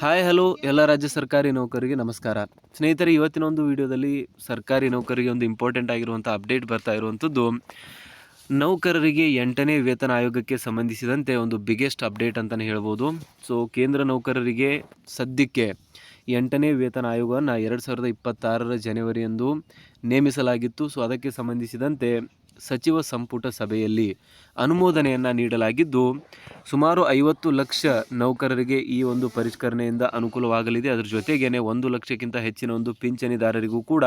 Hi, hello, ಎಲ್ಲ ರಾಜ್ಯ ಸರ್ಕಾರಿ ನೌಕರಿಗೆ ನಮಸ್ಕಾರ. ಸ್ನೇಹಿತರೆ, ಇವತ್ತಿನ ಒಂದು ವಿಡಿಯೋದಲ್ಲಿ ಸರ್ಕಾರಿ ನೌಕರಿಗೆ ಒಂದು ಇಂಪಾರ್ಟೆಂಟ್ ಆಗಿರುವಂಥ ಅಪ್ಡೇಟ್ ಬರ್ತಾ ಇರುವಂಥದ್ದು. ನೌಕರರಿಗೆ ಎಂಟನೇ ವೇತನ ಆಯೋಗಕ್ಕೆ ಸಂಬಂಧಿಸಿದಂತೆ ಒಂದು ಬಿಗ್ಗೆಸ್ಟ್ ಅಪ್ಡೇಟ್ ಅಂತಲೇ ಹೇಳ್ಬೋದು. ಸೊ ಕೇಂದ್ರ ನೌಕರರಿಗೆ ಸದ್ಯಕ್ಕೆ ಎಂಟನೇ ವೇತನ ಆಯೋಗವನ್ನು ಎರಡು ಸಾವಿರದ ಇಪ್ಪತ್ತಾರರ ಜನವರಿಯಂದು ನೇಮಿಸಲಾಗಿತ್ತು. ಸೊ ಅದಕ್ಕೆ ಸಂಬಂಧಿಸಿದಂತೆ ಸಚಿವ ಸಂಪುಟ ಸಭೆಯಲ್ಲಿ ಅನುಮೋದನೆಯನ್ನು ನೀಡಲಾಗಿದ್ದು, ಸುಮಾರು ಐವತ್ತು ಲಕ್ಷ ನೌಕರರಿಗೆ ಈ ಒಂದು ಪರಿಷ್ಕರಣೆಯಿಂದ ಅನುಕೂಲವಾಗಲಿದೆ. ಅದರ ಜೊತೆಗೇ ಒಂದು ಲಕ್ಷಕ್ಕಿಂತ ಹೆಚ್ಚಿನ ಒಂದು ಪಿಂಚಣಿದಾರರಿಗೂ ಕೂಡ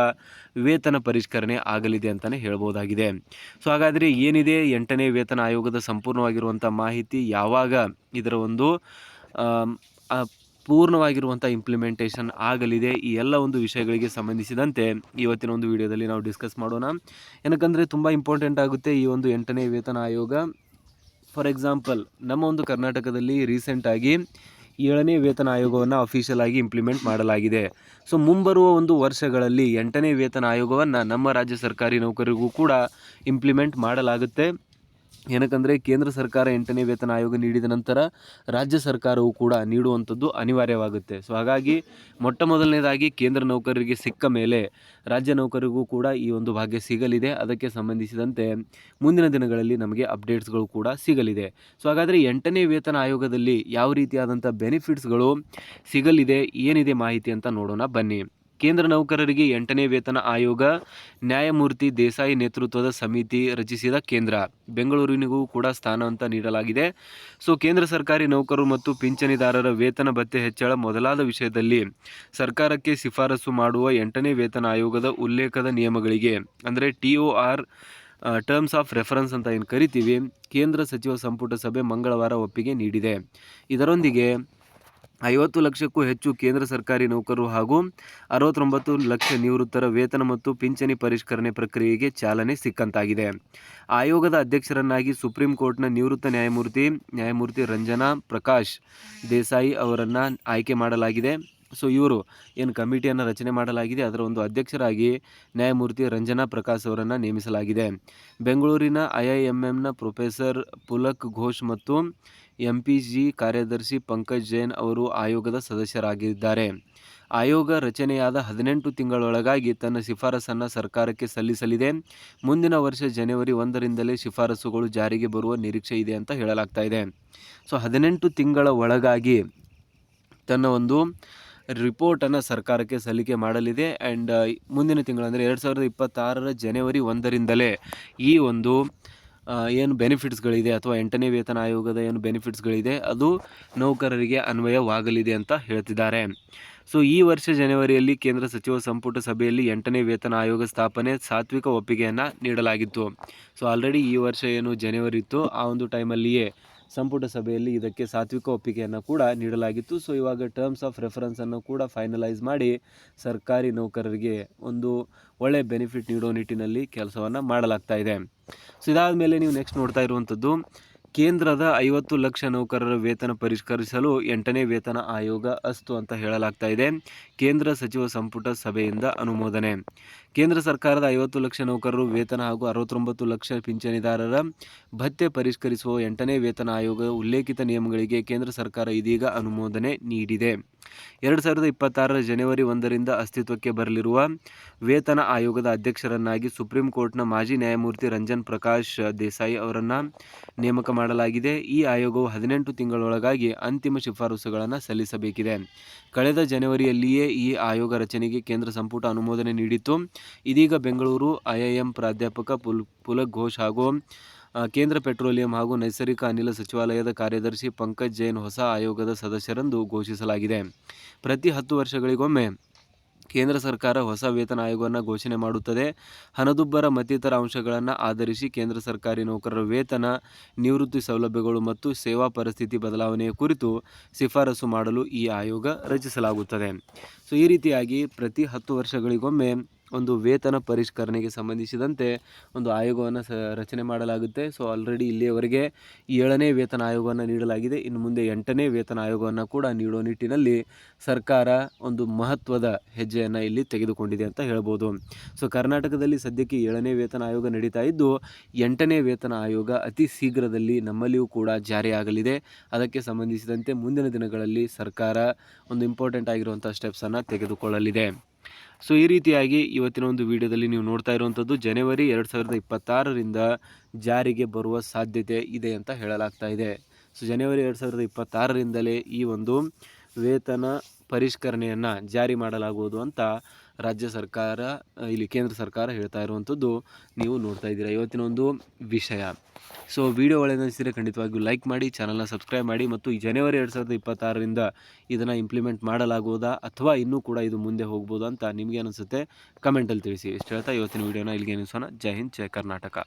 ವೇತನ ಪರಿಷ್ಕರಣೆ ಆಗಲಿದೆ ಅಂತಲೇ ಹೇಳ್ಬೋದಾಗಿದೆ. ಸೊ ಹಾಗಾದರೆ ಏನಿದೆ? ಎಂಟನೇ ವೇತನ ಆಯೋಗದ ಸಂಪೂರ್ಣವಾಗಿರುವಂಥ ಮಾಹಿತಿ ಯಾವಾಗ ಇದರ ಒಂದು ಪೂರ್ಣವಾಗಿರುವಂಥ ಇಂಪ್ಲಿಮೆಂಟೇಷನ್ ಆಗಲಿದೆ. ಈ ಎಲ್ಲ ಒಂದು ವಿಷಯಗಳಿಗೆ ಸಂಬಂಧಿಸಿದಂತೆ ಇವತ್ತಿನ ಒಂದು ವಿಡಿಯೋದಲ್ಲಿ ನಾವು ಡಿಸ್ಕಸ್ ಮಾಡೋಣ. ಏನಕ್ಕಂದರೆ ತುಂಬ ಇಂಪಾರ್ಟೆಂಟ್ ಆಗುತ್ತೆ ಈ ಒಂದು ಎಂಟನೇ ವೇತನ ಆಯೋಗ. ಫಾರ್ ಎಕ್ಸಾಂಪಲ್ ನಮ್ಮ ಒಂದು ಕರ್ನಾಟಕದಲ್ಲಿ ರೀಸೆಂಟಾಗಿ ಏಳನೇ ವೇತನ ಆಯೋಗವನ್ನು ಅಫಿಷಿಯಲ್ ಆಗಿ ಇಂಪ್ಲಿಮೆಂಟ್ ಮಾಡಲಾಗಿದೆ. ಸೊ ಮುಂಬರುವ ಒಂದು ವರ್ಷಗಳಲ್ಲಿ ಎಂಟನೇ ವೇತನ ಆಯೋಗವನ್ನು ನಮ್ಮ ರಾಜ್ಯ ಸರ್ಕಾರಿ ನೌಕರಿಗೂ ಕೂಡ ಇಂಪ್ಲಿಮೆಂಟ್ ಮಾಡಲಾಗುತ್ತೆ. ಏನಕ್ಕಂದರೆ ಕೇಂದ್ರ ಸರ್ಕಾರ ಎಂಟನೇ ವೇತನ ಆಯೋಗ ನೀಡಿದ ನಂತರ ರಾಜ್ಯ ಸರ್ಕಾರವು ಕೂಡ ನೀಡುವಂಥದ್ದು ಅನಿವಾರ್ಯವಾಗುತ್ತೆ. ಸೊ ಹಾಗಾಗಿ ಮೊಟ್ಟ ಮೊದಲನೇದಾಗಿ ಕೇಂದ್ರ ನೌಕರರಿಗೆ ಸಿಕ್ಕ ಮೇಲೆ ರಾಜ್ಯ ನೌಕರರಿಗೂ ಕೂಡ ಈ ಒಂದು ಭಾಗ್ಯ ಸಿಗಲಿದೆ. ಅದಕ್ಕೆ ಸಂಬಂಧಿಸಿದಂತೆ ಮುಂದಿನ ದಿನಗಳಲ್ಲಿ ನಮಗೆ ಅಪ್ಡೇಟ್ಸ್ಗಳು ಕೂಡ ಸಿಗಲಿದೆ. ಸೊ ಹಾಗಾದರೆ ಎಂಟನೇ ವೇತನ ಆಯೋಗದಲ್ಲಿ ಯಾವ ರೀತಿಯಾದಂಥ ಬೆನಿಫಿಟ್ಸ್ಗಳು ಸಿಗಲಿದೆ, ಏನಿದೆ ಮಾಹಿತಿ ಅಂತ ನೋಡೋಣ ಬನ್ನಿ. ಕೇಂದ್ರ ನೌಕರರಿಗೆ ಎಂಟನೇ ವೇತನ ಆಯೋಗ, ನ್ಯಾಯಮೂರ್ತಿ ದೇಸಾಯಿ ನೇತೃತ್ವದ ಸಮಿತಿ ರಚಿಸಿದ ಕೇಂದ್ರ. ಬೆಂಗಳೂರಿನಿಗೂ ಕೂಡ ಸ್ಥಾನ ಅಂತ ನೀಡಲಾಗಿದೆ. ಸೊ, ಕೇಂದ್ರ ಸರ್ಕಾರಿ ನೌಕರರು ಮತ್ತು ಪಿಂಚಣಿದಾರರ ವೇತನ ಭತ್ಯೆ ಹೆಚ್ಚಳ ಮೊದಲಾದ ವಿಷಯದಲ್ಲಿ ಸರ್ಕಾರಕ್ಕೆ ಶಿಫಾರಸು ಮಾಡುವ ಎಂಟನೇ ವೇತನ ಆಯೋಗದ ಉಲ್ಲೇಖದ ನಿಯಮಗಳಿಗೆ, ಅಂದರೆ T O R terms of reference ಅಂತ ಏನು ಕರಿತೀವಿ, ಕೇಂದ್ರ ಸಚಿವ ಸಂಪುಟ ಸಭೆ ಮಂಗಳವಾರ ಒಪ್ಪಿಗೆ ನೀಡಿದೆ. ಇದರೊಂದಿಗೆ ಐವತ್ತು ಲಕ್ಷಕ್ಕೂ ಹೆಚ್ಚು ಕೇಂದ್ರ ಸರ್ಕಾರಿ ನೌಕರರು ಹಾಗೂ ಅರವತ್ತೊಂಬತ್ತು ಲಕ್ಷ ನಿವೃತ್ತರ ವೇತನ ಮತ್ತು ಪಿಂಚಣಿ ಪರಿಷ್ಕರಣೆ ಪ್ರಕ್ರಿಯೆಗೆ ಚಾಲನೆ ಸಿಕ್ಕಂತಾಗಿದೆ. ಆಯೋಗದ ಅಧ್ಯಕ್ಷರನ್ನಾಗಿ ಸುಪ್ರೀಂ ಕೋರ್ಟ್ನ ನಿವೃತ್ತ ನ್ಯಾಯಮೂರ್ತಿ ನ್ಯಾಯಮೂರ್ತಿ ರಂಜನಾ ಪ್ರಕಾಶ್ ದೇಸಾಯಿ ಅವರನ್ನು ಆಯ್ಕೆ ಮಾಡಲಾಗಿದೆ. ಸೊ ಇವರು ಏನು ಕಮಿಟಿಯನ್ನು ರಚನೆ ಮಾಡಲಾಗಿದೆ, ಅದರ ಒಂದು ಅಧ್ಯಕ್ಷರಾಗಿ ನ್ಯಾಯಮೂರ್ತಿ ರಂಜನಾ ಪ್ರಕಾಶ್ ಅವರನ್ನು ನೇಮಿಸಲಾಗಿದೆ. ಬೆಂಗಳೂರಿನ ಐ ಐ ಎಂ ಎಮ್ನ ಪ್ರೊಫೆಸರ್ ಪುಲಕ್ ಘೋಷ್ ಮತ್ತು ಎಂ ಪಿ ಜಿ ಕಾರ್ಯದರ್ಶಿ ಪಂಕಜ್ ಜೈನ್ ಅವರು ಆಯೋಗದ ಸದಸ್ಯರಾಗಿದ್ದಾರೆ. ಆಯೋಗ ರಚನೆಯಾದ ಹದಿನೆಂಟು ತಿಂಗಳೊಳಗಾಗಿ ತನ್ನ ಶಿಫಾರಸನ್ನು ಸರ್ಕಾರಕ್ಕೆ ಸಲ್ಲಿಸಲಿದೆ. ಮುಂದಿನ ವರ್ಷ ಜನವರಿ ಒಂದರಿಂದಲೇ ಶಿಫಾರಸುಗಳು ಜಾರಿಗೆ ಬರುವ ನಿರೀಕ್ಷೆ ಇದೆ ಅಂತ ಹೇಳಲಾಗ್ತಾ ಇದೆ. ಸೊ ಹದಿನೆಂಟು ತಿಂಗಳ ಒಳಗಾಗಿ ತನ್ನ ಒಂದು ರಿಪೋರ್ಟನ್ನು ಸರ್ಕಾರಕ್ಕೆ ಸಲ್ಲಿಕೆ ಮಾಡಲಿದೆ. ಆ್ಯಂಡ್ ಮುಂದಿನ ತಿಂಗಳು ಅಂದರೆ ಎರಡು ಸಾವಿರದ ಇಪ್ಪತ್ತಾರರ ಜನವರಿ ಒಂದರಿಂದಲೇ ಈ ಒಂದು ಏನು ಬೆನಿಫಿಟ್ಸ್ಗಳಿದೆ ಅಥವಾ ಎಂಟನೇ ವೇತನ ಆಯೋಗದ ಏನು ಬೆನಿಫಿಟ್ಸ್ಗಳಿದೆ ಅದು ನೌಕರರಿಗೆ ಅನ್ವಯವಾಗಲಿದೆ ಅಂತ ಹೇಳ್ತಿದ್ದಾರೆ. ಸೊ, ಈ ವರ್ಷ ಜನವರಿಯಲ್ಲಿ ಕೇಂದ್ರ ಸಚಿವ ಸಂಪುಟ ಸಭೆಯಲ್ಲಿ ಎಂಟನೇ ವೇತನ ಆಯೋಗ ಸ್ಥಾಪನೆ ಸಾತ್ವಿಕ ಒಪ್ಪಿಗೆಯನ್ನು ನೀಡಲಾಗಿತ್ತು. ಸೊ ಆಲ್ರೆಡಿ ಈ ವರ್ಷ ಏನು ಜನವರಿ ಇತ್ತು, ಆ ಒಂದು ಟೈಮಲ್ಲಿಯೇ ಸಂಪುಟ ಸಭೆಯಲ್ಲಿ ಇದಕ್ಕೆ ಸಾತ್ವಿಕ ಒಪ್ಪಿಗೆಯನ್ನು ಕೂಡ ನೀಡಲಾಗಿತ್ತು. ಸೊ ಇವಾಗ ಟರ್ಮ್ಸ್ ಆಫ್ ರೆಫರೆನ್ಸನ್ನು ಕೂಡ ಫೈನಲೈಸ್ ಮಾಡಿ ಸರ್ಕಾರಿ ನೌಕರರಿಗೆ ಒಂದು ಒಳ್ಳೆಯ ಬೆನಿಫಿಟ್ ನೀಡೋ ನಿಟ್ಟಿನಲ್ಲಿ ಕೆಲಸವನ್ನು ಮಾಡಲಾಗ್ತಾ ಇದೆ. ಸೊ ಇದಾದ ಮೇಲೆ ನೀವು ನೆಕ್ಸ್ಟ್ ನೋಡ್ತಾ ಇರುವಂಥದ್ದು ಕೇಂದ್ರದ ಐವತ್ತು ಲಕ್ಷ ನೌಕರರ ವೇತನ ಪರಿಷ್ಕರಿಸಲು ಎಂಟನೇ ವೇತನ ಆಯೋಗ ಅಸ್ತು ಅಂತ ಹೇಳಲಾಗ್ತಾ ಇದೆ. ಕೇಂದ್ರ ಸಚಿವ ಸಂಪುಟ ಸಭೆಯಿಂದ ಅನುಮೋದನೆ. ಕೇಂದ್ರ ಸರ್ಕಾರದ ಐವತ್ತು ಲಕ್ಷ ನೌಕರರು ವೇತನ ಹಾಗೂ ಅರವತ್ತೊಂಬತ್ತು ಲಕ್ಷ ಪಿಂಚಣಿದಾರರ ಭತ್ಯೆ ಪರಿಷ್ಕರಿಸುವ ಎಂಟನೇ ವೇತನ ಆಯೋಗ ಉಲ್ಲೇಖಿತ ನಿಯಮಗಳಿಗೆ ಕೇಂದ್ರ ಸರ್ಕಾರ ಇದೀಗ ಅನುಮೋದನೆ ನೀಡಿದೆ. ಎರಡು ಸಾವಿರದ ಇಪ್ಪತ್ತಾರರ ಜನವರಿ ಒಂದರಿಂದ ಅಸ್ತಿತ್ವಕ್ಕೆ ಬರಲಿರುವ ವೇತನ ಆಯೋಗದ ಅಧ್ಯಕ್ಷರನ್ನಾಗಿ ಸುಪ್ರೀಂ ಕೋರ್ಟ್ನ ಮಾಜಿ ನ್ಯಾಯಮೂರ್ತಿ ರಂಜನ್ ಪ್ರಕಾಶ್ ದೇಸಾಯಿ ಅವರನ್ನು ನೇಮಕ ಮಾಡಲಾಗಿದೆ. ಈ ಆಯೋಗವು ಹದಿನೆಂಟು ತಿಂಗಳೊಳಗಾಗಿ ಅಂತಿಮ ಶಿಫಾರಸುಗಳನ್ನು ಸಲ್ಲಿಸಬೇಕಿದೆ. ಕಳೆದ ಜನವರಿಯಲ್ಲಿಯೇ ಈ ಆಯೋಗ ರಚನೆಗೆ ಕೇಂದ್ರ ಸಂಪುಟ ಅನುಮೋದನೆ ನೀಡಿತ್ತು. ಇದೀಗ ಬೆಂಗಳೂರು ಐಐಎಂ ಪ್ರಾಧ್ಯಾಪಕ ಪುಲ್, ಪುಲಕ್ ಘೋಷ್ ಹಾಗೂ ಕೇಂದ್ರ ಪೆಟ್ರೋಲಿಯಂ ಹಾಗೂ ನೈಸರ್ಗಿಕ ಅನಿಲ ಸಚಿವಾಲಯದ ಕಾರ್ಯದರ್ಶಿ ಪಂಕಜ್ ಜೈನ್ ಹೊಸ ಆಯೋಗದ ಸದಸ್ಯರೆಂದು ಘೋಷಿಸಲಾಗಿದೆ. ಪ್ರತಿ ಹತ್ತು ವರ್ಷಗಳಿಗೊಮ್ಮೆ ಕೇಂದ್ರ ಸರ್ಕಾರ ಹೊಸ ವೇತನ ಆಯೋಗವನ್ನು ಘೋಷಣೆ ಮಾಡುತ್ತದೆ. ಹಣದುಬ್ಬರ ಮತ್ತಿತರ ಅಂಶಗಳನ್ನು ಆಧರಿಸಿ ಕೇಂದ್ರ ಸರ್ಕಾರಿ ನೌಕರರ ವೇತನ, ನಿವೃತ್ತಿ ಸೌಲಭ್ಯಗಳು ಮತ್ತು ಸೇವಾ ಪರಿಸ್ಥಿತಿ ಬದಲಾವಣೆಯ ಕುರಿತು ಶಿಫಾರಸು ಮಾಡಲು ಈ ಆಯೋಗ ರಚಿಸಲಾಗುತ್ತದೆ. ಸೊ ಈ ರೀತಿಯಾಗಿ ಪ್ರತಿ ಹತ್ತು ವರ್ಷಗಳಿಗೊಮ್ಮೆ ಒಂದು ವೇತನ ಪರಿಷ್ಕರಣೆಗೆ ಸಂಬಂಧಿಸಿದಂತೆ ಒಂದು ಆಯೋಗವನ್ನು ಸ ರಚನೆ ಮಾಡಲಾಗುತ್ತೆ. ಸೊ ಆಲ್ರೆಡಿ ಇಲ್ಲಿಯವರೆಗೆ ಏಳನೇ ವೇತನ ಆಯೋಗವನ್ನು ನೀಡಲಾಗಿದೆ. ಇನ್ನು ಮುಂದೆ ಎಂಟನೇ ವೇತನ ಆಯೋಗವನ್ನು ಕೂಡ ನೀಡೋ ನಿಟ್ಟಿನಲ್ಲಿ ಸರ್ಕಾರ ಒಂದು ಮಹತ್ವದ ಹೆಜ್ಜೆಯನ್ನು ಇಲ್ಲಿ ತೆಗೆದುಕೊಂಡಿದೆ ಅಂತ ಹೇಳ್ಬೋದು. ಸೊ ಕರ್ನಾಟಕದಲ್ಲಿ ಸದ್ಯಕ್ಕೆ ಏಳನೇ ವೇತನ ಆಯೋಗ ನಡೀತಾ ಇದ್ದು, ಎಂಟನೇ ವೇತನ ಆಯೋಗ ಅತಿ ಶೀಘ್ರದಲ್ಲಿ ನಮ್ಮಲ್ಲಿಯೂ ಕೂಡ ಜಾರಿಯಾಗಲಿದೆ ಅದಕ್ಕೆ ಸಂಬಂಧಿಸಿದಂತೆ ಮುಂದಿನ ದಿನಗಳಲ್ಲಿ ಸರ್ಕಾರ ಒಂದು ಇಂಪಾರ್ಟೆಂಟ್ ಆಗಿರುವಂಥ ಸ್ಟೆಪ್ಸನ್ನು ತೆಗೆದುಕೊಳ್ಳಲಿದೆ. ಸೊ ಈ ರೀತಿಯಾಗಿ ಇವತ್ತಿನ ಒಂದು ವಿಡಿಯೋದಲ್ಲಿ ನೀವು ನೋಡ್ತಾ ಇರುವಂಥದ್ದು ಜನವರಿ ಎರಡು ಸಾವಿರದ ಇಪ್ಪತ್ತಾರರಿಂದ ಜಾರಿಗೆ ಬರುವ ಸಾಧ್ಯತೆ ಇದೆ ಅಂತ ಹೇಳಲಾಗ್ತಾ ಇದೆ. ಸೊ ಜನವರಿ ಎರಡು ಸಾವಿರದ ಇಪ್ಪತ್ತಾರರಿಂದಲೇ ಈ ಒಂದು ವೇತನ ಪರಿಷ್ಕರಣೆಯನ್ನು ಜಾರಿ ಮಾಡಲಾಗುವುದು ಅಂತ ರಾಜ್ಯ ಸರ್ಕಾರ ಇಲ್ಲಿ ಕೇಂದ್ರ ಸರ್ಕಾರ ಹೇಳ್ತಾ ಇರುವಂಥದ್ದು ನೀವು ನೋಡ್ತಾ ಇದ್ದೀರಾ. ಇವತ್ತಿನ ಒಂದು ವಿಷಯ. ಸೊ ವಿಡಿಯೋ ಒಳ್ಳೆಯದಿಸಿದರೆ ಖಂಡಿತವಾಗಿಯೂ ಲೈಕ್ ಮಾಡಿ ಚಾನಲ್ನ ಸಬ್ಸ್ಕ್ರೈಬ್ ಮಾಡಿ ಮತ್ತು ಈ ಜನವರಿ ಎರಡು ಸಾವಿರದ ಇಪ್ಪತ್ತಾರರಿಂದ ಇದನ್ನು ಇಂಪ್ಲಿಮೆಂಟ್ ಮಾಡಲಾಗುವುದಾ ಅಥವಾ ಇನ್ನೂ ಕೂಡ ಇದು ಮುಂದೆ ಹೋಗ್ಬೋದಾ ಅಂತ ನಿಮಗೆ ಅನಿಸುತ್ತೆ ಕಮೆಂಟಲ್ಲಿ ತಿಳಿಸಿ. ಇಷ್ಟು ಹೇಳ್ತಾ ಇವತ್ತಿನ ವಿಡಿಯೋನ ಇಲ್ಲಿಗೆ ನಿಲ್ಲಿಸೋಣ. ಜೈ ಹಿಂದ್, ಜೈ ಕರ್ನಾಟಕ.